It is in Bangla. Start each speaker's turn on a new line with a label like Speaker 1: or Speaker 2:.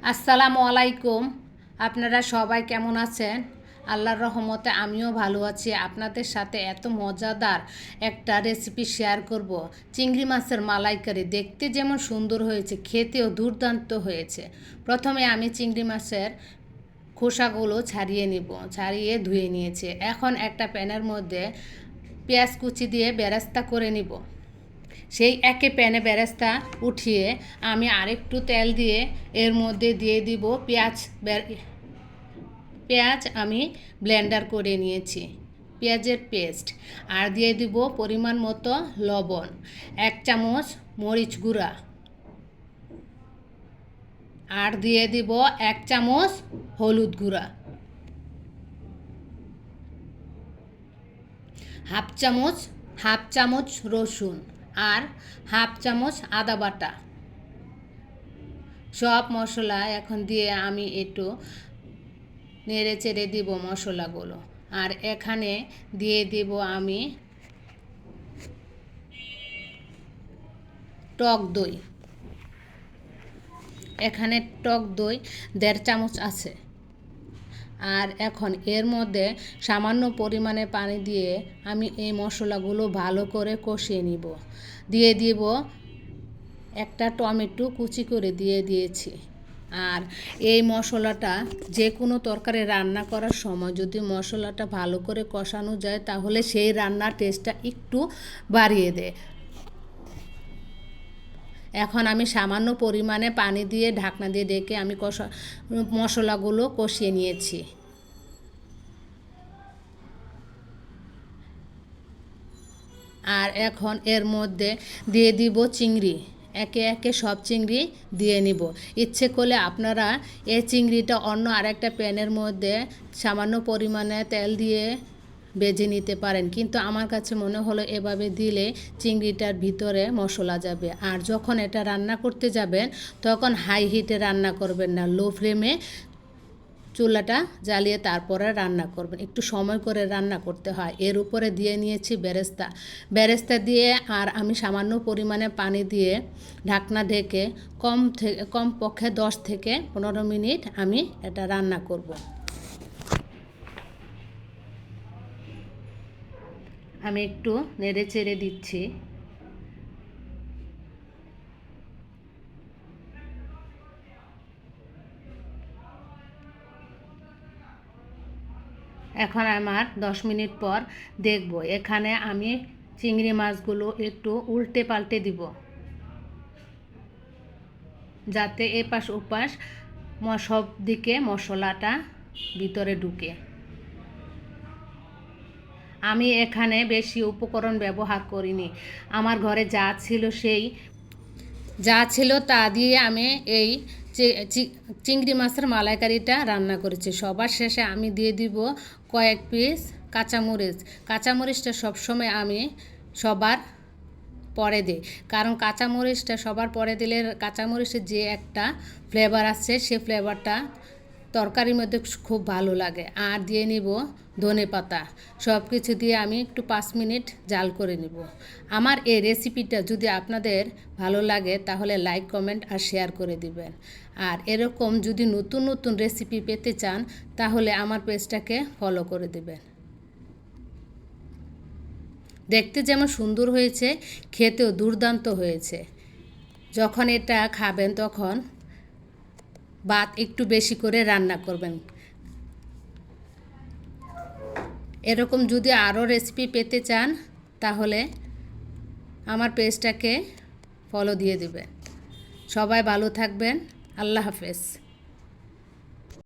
Speaker 1: আসসালামু আলাইকুম। আপনারা সবাই কেমন আছেন? আল্লাহর রহমতে আমিও ভালো আছি। আপনাদের সাথে এত মজাদার একটা রেসিপি শেয়ার করব। চিংড়ি মাছের মালাইকারি দেখতে যেমন সুন্দর হয়েছে, খেতেও দুর্দান্ত হয়েছে। প্রথমে আমি চিংড়ি মাছের খোসাগুলো ছাড়িয়ে নিব, ছাড়িয়ে ধুয়ে নিয়েছি। এখন একটা প্যানের মধ্যে পেঁয়াজ কুচি দিয়ে বেরেস্তা করে নিব। সেই একে প্যানে বেরেস্তা উঠিয়ে আমি আরেকটু তেল দিয়ে এর মধ্যে দিয়ে দিব পেঁয়াজ পেঁয়াজ আমি ব্লেন্ডার করে নিয়েছি, পেঁয়াজের পেস্ট। আর দিয়ে দিব পরিমাণ মতো লবণ, এক চামচ মরিচ গুঁড়া। আর দিয়ে দিব এক চামচ হলুদ গুঁড়া। হাফ চামচ হাফ চামচ রসুন। আর হাফ চামচ আদা বাটা। সব মশলা এখন দিয়ে আমি একটু নেড়ে চেড়ে দিব মশলাগুলো। আর এখানে দিয়ে দিব আমি টক দই। এখানে টক দই দেড় চামচ আছে। আর এখন এর মধ্যে সামান্য পরিমাণে পানি দিয়ে আমি এই মশলাগুলো ভালো করে কষিয়ে নিব। দিয়ে দিব একটা টমেটো কুচি করে দিয়ে দিয়েছি। আর এই মশলাটা যে কোনো তরকারি রান্না করার সময় যদি মশলাটা ভালো করে কষানো যায় তাহলে সেই রান্নার টেস্টটা একটু বাড়িয়ে দেয়। এখন আমি সামান্য পরিমাণে পানি দিয়ে ঢাকনা দিয়ে ডেকে আমি কষা, মশলাগুলো কষিয়ে নিয়েছি। আর এখন এর মধ্যে দিয়ে দিব চিংড়ি। একে একে সব চিংড়ি দিয়ে নিব। ইচ্ছে করলে আপনারা এই চিংড়িটা অন্য আরেকটা প্যানের মধ্যে সামান্য পরিমাণে তেল দিয়ে বেজে নিতে পারেন। কিন্তু আমার কাছে মনে হলো এভাবে দিলে চিংড়িটার ভিতরে মশলা যাবে। আর যখন এটা রান্না করতে যাবেন, তখন হাই হিটে রান্না করবেন না। লো ফ্লেমে চুলাটা জ্বালিয়ে তারপরে রান্না করবেন। একটু সময় করে রান্না করতে হয়। এর উপরে দিয়ে নিয়েছি বেরেস্তা। বেরেস্তা দিয়ে আর আমি সামান্য পরিমাণে পানি দিয়ে ঢাকনা ঢেকে কম থেকে কম পক্ষে দশ থেকে পনেরো মিনিট আমি এটা রান্না করব। আমি একটু নেড়ে চেড়ে দিচ্ছি। এখন আমার দশ মিনিট পর দেখব। এখানে আমি চিংড়ি মাছগুলো একটু উল্টে পাল্টে দিব। যাতে এপাশ ওপাশ সব দিকে মশলাটা ভিতরে ঢুকে। আমি এখানে বেশি উপকরণ ব্যবহার করিনি। আমার ঘরে যা ছিল সেই, যা ছিল তা দিয়ে আমি এই চিংড়ি মাছের মালাইকারিটা রান্না করেছি। সবার শেষে আমি দিয়ে দিব কয়েক পিস কাঁচামরিচ। কাঁচামরিচটা সবসময় আমি সবার পরে দিই। কারণ কাঁচামরিচটা সবার পরে দিলে কাঁচামরিচের যে একটা ফ্লেভার আছে, সে ফ্লেভারটা তরকারির মধ্যে খুব ভালো লাগে। আর দিয়ে নিব ধনে পাতা। সব কিছু দিয়ে আমি একটু পাঁচ মিনিট জাল করে নিব। আমার এই রেসিপিটা যদি আপনাদের ভালো লাগে, তাহলে লাইক, কমেন্ট আর শেয়ার করে দিবেন। আর এরকম যদি নতুন নতুন রেসিপি পেতে চান, তাহলে আমার পেজটাকে ফলো করে দিবেন। দেখতে যেমন সুন্দর হয়েছে, খেতেও দুর্দান্ত হয়েছে। যখন এটা খাবেন তখন ভাত একটু বেশি করে রান্না করবেন। এরকম যদি আরও রেসিপি পেতে চান, তাহলে আমার পেজটাকে ফলো দিয়ে দেবেন। সবাই ভালো থাকবেন। আল্লাহ হাফেজ।